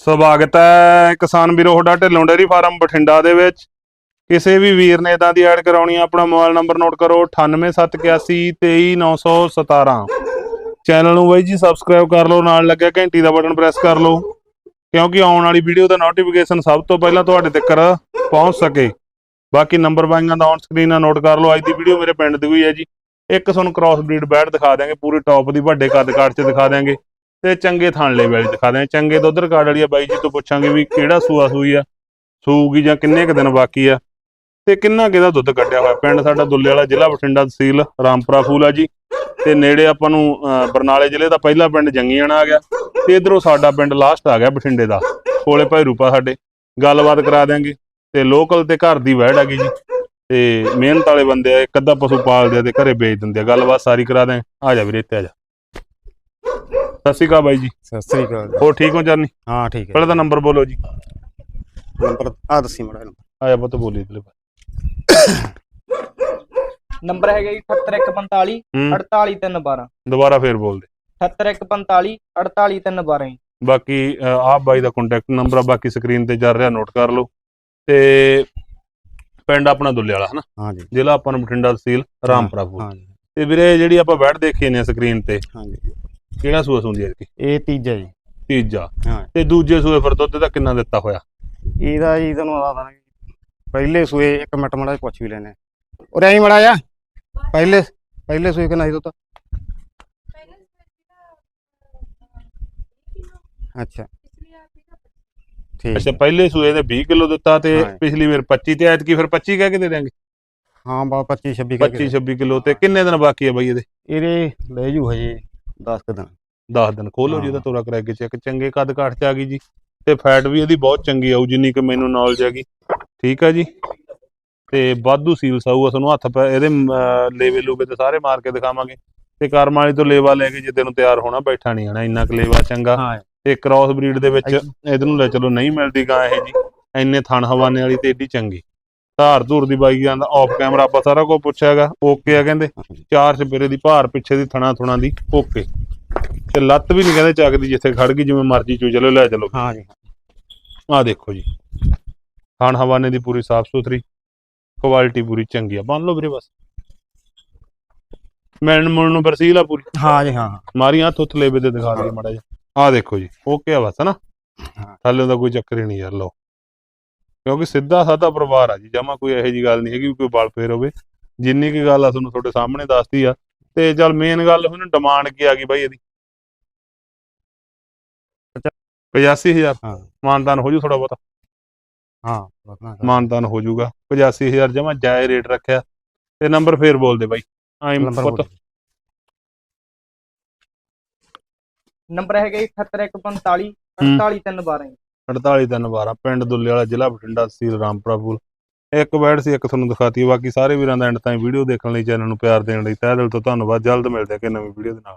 ਸਵਾਗਤ ਹੈ ਕਿਸਾਨ ਵੀਰੋ, ਤੁਹਾਡਾ ਢਿੱਲੋਂ ਡੇਅਰੀ ਫਾਰਮ ਬਠਿੰਡਾ ਦੇ ਵਿੱਚ। ਕਿਸੇ ਵੀ ਵੀਰ ਨੇ ਇਦਾਂ ਦੀ ਐਡ ਕਰਾਉਣੀ ਆ, ਆਪਣਾ ਮੋਬਾਈਲ ਨੰਬਰ ਨੋਟ ਕਰੋ 9871823917 ਚੈਨਲ ਨੂੰ ਬਾਈ ਜੀ ਸਬਸਕ੍ਰਾਈਬ ਕਰ ਲਓ, ਨਾਲ ਲੱਗਿਆ ਘੰਟੀ ਦਾ ਬਟਨ ਪ੍ਰੈਸ ਕਰ ਲਓ, ਕਿਉਂਕਿ ਆਉਣ ਵਾਲੀ ਵੀਡੀਓ ਦਾ ਨੋਟੀਫਿਕੇਸ਼ਨ ਸਭ ਤੋਂ ਪਹਿਲਾਂ ਤੁਹਾਡੇ ਤੱਕ ਪਹੁੰਚ ਸਕੇ। ਬਾਕੀ ਨੰਬਰ ਬਾਈਆਂ ਦਾ ਔਨ ਸਕਰੀਨ ਨਾਲ ਨੋਟ ਕਰ ਲਓ, ਅੱਜ ਦੀ ਵੀਡੀਓ ਮੇਰੇ ਪਿੰਡ ਦੀ ਹੋਈ ਹੈ ਜੀ। ਇੱਕ ਤੁਹਾਨੂੰ ਕ੍ਰਾਸ ਬਰੀਡ ਬੈਡ ਦਿਖਾ ਦਿਆਂਗੇ, ਪੂਰੀ ਟੌਪ ਦੀ ਵੱਡੇ ਕੱਦ ਕਾਠ 'ਚ ਦਿਖਾ ਦਿਆਂਗੇ। ਤੇ ਚੰਗੇ ਥਣ ਲੈ ਵਾਲੀ ਦਿਖਾ ਦਿਆਂਗੇ ਚੰਗੇ ਦੁੱਧ ਰਿਕਾਰਡ ਵਾਲੀ ਆ ਬਾਈ ਜੀ, ਤੋਂ ਪੁੱਛਾਂਗੇ ਵੀ ਕਿਹੜਾ ਸੂਆ ਸੂਈ ਆ, ਸੂਗੀ ਜਾਂ ਕਿੰਨੇ ਕੁ ਦਿਨ ਬਾਕੀ ਆ ਤੇ ਕਿੰਨਾ ਕਿਹਦਾ ਦੁੱਧ ਕੱਢਿਆ ਹੋਇਆ। ਪਿੰਡ ਸਾਡਾ ਦੁੱਲੇ ਵਾਲਾ ਜ਼ਿਲ੍ਹਾ ਬਠਿੰਡਾ ਤਹਿਸੀਲ ਰਾਮਪੁਰਾ ਫੂਲ ਆ ਜੀ। ਤੇ ਨੇੜੇ ਆਪਾਂ ਨੂੰ ਬਰਨਾਲੇ ਜ਼ਿਲ੍ਹੇ ਦਾ ਪਹਿਲਾ ਪਿੰਡ ਜੰਗੀਆਣਾ ਆ ਗਿਆ। ਤੇ ਇਧਰੋਂ ਸਾਡਾ ਪਿੰਡ ਲਾਸਟ ਆ ਗਿਆ ਬਠਿੰਡੇ ਦਾ। ਕੋਲੇ ਭਾਈ ਰੂਪਾ ਸਾਡੇ। ਗੱਲਬਾਤ ਕਰਾ ਦਿਆਂਗੇ। ਤੇ ਲੋਕਲ ਤੇ ਘਰ ਦੀ ਵਹਿੜ ਹੈਗੀ ਜੀ। ਤੇ ਮਿਹਨਤ ਵਾਲੇ ਬੰਦੇ ਆ, ਇੱਕ ਅੱਧਾ ਪਸ਼ੂ ਪਾਲਦੇ ਆ ਤੇ ਘਰੇ ਵੇਚ ਦਿੰਦੇ ਆ। ਗੱਲਬਾਤ ਸਾਰੀ ਕਰਾ ਦਿਆਂ। ਆ ਜਾ ਵੀਰੇ, ਇੱਥੇ ਆ ਜਾ। ਸਤਿ ਸ਼੍ਰੀ ਅਕਾਲ ਬਾਈ ਜੀ। ਸਤਿ ਸ੍ਰੀ ਅਕਾਲ ਹੋਰ ਠੀਕ ਹੋ ਚਰਨੀ ਹਾਂ ਠੀਕ ਹੈ। ਪਹਿਲਾਂ ਤਾਂ ਨੰਬਰ ਬੋਲੋ ਜੀ। ਨੰਬਰ ਆ ਦੱਸੀ ਮੜਾ ਆਇਆ ਪੁੱਤ ਬੋਲੀ ਤੇ ਨੰਬਰ ਹੈਗਾ ਜੀ 78145 ਹੂੰ। 48312 ਦੁਬਾਰਾ ਫੇਰ ਬੋਲ ਦੇ। 78145 48312 ਜੀ। ਬਾਕੀ ਆਪ ਬਾਈ ਦਾ ਕੰਟੈਕਟ ਨੰਬਰ ਆ ਬਾਕੀ ਸਕਰੀਨ ਤੇ ਚੱਲ ਰਿਹਾ ਨੋਟ ਕਰ ਲਓ। ਤੇ ਪਿੰਡ ਆਪਣਾ ਦੁੱਲੇ ਵਾਲਾ ਹਨਾ? ਹਾਂ ਜੀ। ਜ਼ਿਲ੍ਹਾ ਆਪਾਂ ਨੂੰ ਬਠਿੰਡਾ ਤਹਿਸੀਲ ਰਾਮਪੁਰਾ ਫੂਲ ਹਾਂ ਜੀ। ਤੇ ਵੀਰੇ ਜਿਹੜੀ ਆਪਾਂ ਬੈਠ ਦੇਖੀ ਨੇ ਸਕਰੀਨ ਤੇ ਹਾਂ ਜੀ। ਕਿਹੜਾ ਸੂਆ ਸੁੰਦੀ ਹੈ ਇਹ ਤੀਜਾ ਜੀ। ਤੀਜਾ। ਹਾਂ। ਤੇ ਦੂਜੇ ਸੂਏ ਫਿਰ ਦੁੱਧ ਦਾ ਕਿੰਨਾ ਦਿੱਤਾ ਹੋਇਆ? ਇਹਦਾ ਜੀ ਤੁਹਾਨੂੰ ਆਦਾ ਦਾਂਗੇ ਪਹਿਲੇ ਸੂਏ ਇੱਕ ਮਿੰਟ ਮੜਾ ਪੁੱਛ ਵੀ ਲੈਨੇ ਉਰੇ ਆਈ ਮੜਾ ਜਾ ਪਹਿਲੇ ਪਹਿਲੇ ਸੂਏ ਕਿੰਨਾ ਸੀ ਦੁੱਧ? ਅੱਛਾ। ਠੀਕ ਅੱਛਾ ਪਹਿਲੇ ਸੂਏ ਦੇ 20 ਕਿਲੋ ਦਿੱਤਾ ਤੇ। ਪਿਛਲੀ ਵਾਰ 25 ਤੇ ਐਤਕੀ ਫਿਰ 25 ਕਹਿ ਕੇ ਦੇ ਦਿਆਂਗੇ। ਹਾਂ ਬਾ 25 26 25 26 ਕਿਲੋ ਤੇ ਕਿੰਨੇ ਦਿਨ ਬਾਕੀ ਆ ਬਾਈ ਇਹਦੇ? ਇਹਦੇ ਲੈ ਜੂ ਹਜੇ। 10 ਕੁ ਦਿਨ। 10 ਦਿਨ ਖੋਲੋ ਜੀ। ਇਹਦਾ ਤੋਰਾ ਕਰਾ ਕੇ ਚੈੱਕ ਚੰਗੇ ਕੱਦ ਕਾਠ ਚ ਆ ਗਈ ਜੀ ਤੇ ਫੈਟ ਵੀ ਇਹਦੀ ਬਹੁਤ ਚੰਗੀ ਆਊ ਜਿੰਨੀ ਕਿ ਮੈਨੂੰ ਨੌਲੇਜ ਹੈਗੀ। ਠੀਕ ਆ ਜੀ? ਤੇ ਵਾਧੂ ਸੀਲ ਸਾਊ ਆ ਤੁਹਾਨੂੰ ਹੱਥ ਪੈ ਇਹਦੇ ਲੇਵੇ ਲੂਵੇ ਤੇ ਸਾਰੇ ਮਾਰ ਕੇ ਦਿਖਾਵਾਂਗੇ। ਤੇ ਕਰਮ ਵਾਲੀ ਤੋਂ ਲੇਵਾ ਲੈ ਕੇ ਜਿੱਦੇ ਨੂੰ ਤਿਆਰ ਹੋਣਾ ਬੈਠਾ ਨਹੀਂ ਆਣਾ ਇੰਨਾ ਕੁ ਲੇਵਾ ਚੰਗਾ। ਤੇ ਕ੍ਰਾਸ ਬਰੀਡ ਦੇ ਵਿੱਚ। ਇਹਦੇ ਨੂੰ ਲੈ ਚਲੋ ਨਹੀਂ ਮਿਲਦੀ ਗਾਂ ਇਹ ਜੀ। ਇੰਨੇ ਥਣ ਹਵਾਨੇ ਵਾਲੀ ਤੇ ਏਡੀ ਚੰਗੀ। ਧਾਰ ਧੂਰ ਦੀ ਬਾਈ ਜਾਂਦਾ ਆਫ ਕੈਮਰਾ ਆਪਾਂ ਸਾਰਾ ਕੁਝ ਪੁੱਛਿਆਗਾ ਓਕੇ ਆ ਕਹਿੰਦੇ। ਚਾਰ ਚਪੇਰੇ ਦੀ ਭਾਰ ਪਿੱਛੇ ਦੀ ਥਣਾ ਥੁਣਾ ਦੀ ਓਕੇ ਤੇ ਲੱਤ ਵੀ ਨਹੀਂ ਕਹਿੰਦੇ ਚੱਕਦੀ ਜਿੱਥੇ ਖੜ ਗਈ ਜਿਵੇਂ ਮਰਜ਼ੀ ਚੋ ਚਲੋ ਲੈ ਚਲੋ। ਹਾਂ ਜੀ। ਆਹ ਦੇਖੋ ਜੀ। ਥਣ ਹਵਾਨੇ ਦੀ ਪੂਰੀ ਸਾਫ਼ ਸੁਥਰੀ ਕੁਆਲਿਟੀ ਪੂਰੀ ਚੰਗੀ ਆ। ਬੰਨ ਲਓ ਵੀਰੇ ਬਸ। ਮੈਨ ਮੁਣ ਨੂੰ ਬਰਸੀਲ ਆ ਪੂਰੀ। ਹਾਂ ਜੀ ਹਾਂ ਮਾਰੀ ਹੱਥ ਉੱਥੇ ਲੇਵੇ ਤੇ ਦਿਖਾ ਦਈਏ ਮਾੜਾ ਜਿਹਾ। ਆਹ ਦੇਖੋ ਜੀ ਓਕੇ ਆ ਬਸ ਹਨਾ। ਥੱਲੇ ਦਾ ਕੋਈ ਚੱਕਰ ਹੀ ਨਹੀਂ ਯਾਰ ਲਓ। ਕਿਉਂਕਿ ਸਿੱਧਾ ਸਾਦਾ ਪਰਿਵਾਰ ਆ ਜੀ ਜਮਾ ਕੋਈ ਇਹੋ ਜੀ ਗੱਲ ਨਹੀਂ ਹੈਗੀ ਕੋਈ ਬਲ ਫੇਰ ਹੋਵੇ। ਜਿੰਨੀ ਕੀ ਗੱਲ ਆ ਤੁਹਾਨੂੰ ਤੁਹਾਡੇ ਸਾਹਮਣੇ ਦੱਸਦੀ ਆ ਤੇ ਚੱਲ ਮੇਨ ਗੱਲ ਹੁਣ ਡਿਮਾਂਡ ਕੀ ਆ ਗਈ ਬਾਈ ਇਹਦੀ? 85000 ਹਾਂ। ਮਾਨਦਾਨ ਹੋ ਜੂ ਥੋੜਾ ਬਹੁਤਾ? ਹਾਂ ਮਾਨਦਾਨ ਹੋ ਜਾਊਗਾ 85000 ਜਮਾ ਜਾਇ ਰੇਟ ਰੱਖਿਆ। ਤੇ ਨੰਬਰ ਫੇਰ ਬੋਲ ਦੇ ਬਾਈ। ਆਈ ਨੰਬਰ ਪੁੱਤ। ਨੰਬਰ ਹੈਗਾ ਜੀ 78145 ਹੂੰ। 48312 ਜੀ 48 ਤਿੰਨ 12 ਪਿੰਡ ਦੁੱਲੇ ਵਾਲਾ ਜ਼ਿਲ੍ਹਾ ਬਠਿੰਡਾ, ਤਹਿਸੀਲ ਰਾਮਪੁਰਾ ਫੂਲ ਇੱਕ ਬੈਡ ਸੀ, ਇੱਕ ਤੁਹਾਨੂੰ ਦਿਖਾਤੀ, ਬਾਕੀ ਸਾਰੇ ਵੀਰਾਂ ਦਾ ਐਂਡ ਤਾਈਂ ਵੀਡੀਓ ਦੇਖਣ ਲਈ ਚੈਨਲ ਨੂੰ ਪਿਆਰ ਦੇਣ ਲਈ ਤਹਿ ਦਿਲ ਤੋਂ ਧੰਨਵਾਦ। ਜਲਦ ਮਿਲਦੇ ਹਾਂ ਕਿ ਨਵੀਂ ਵੀਡੀਓ ਦੇ ਨਾਲ।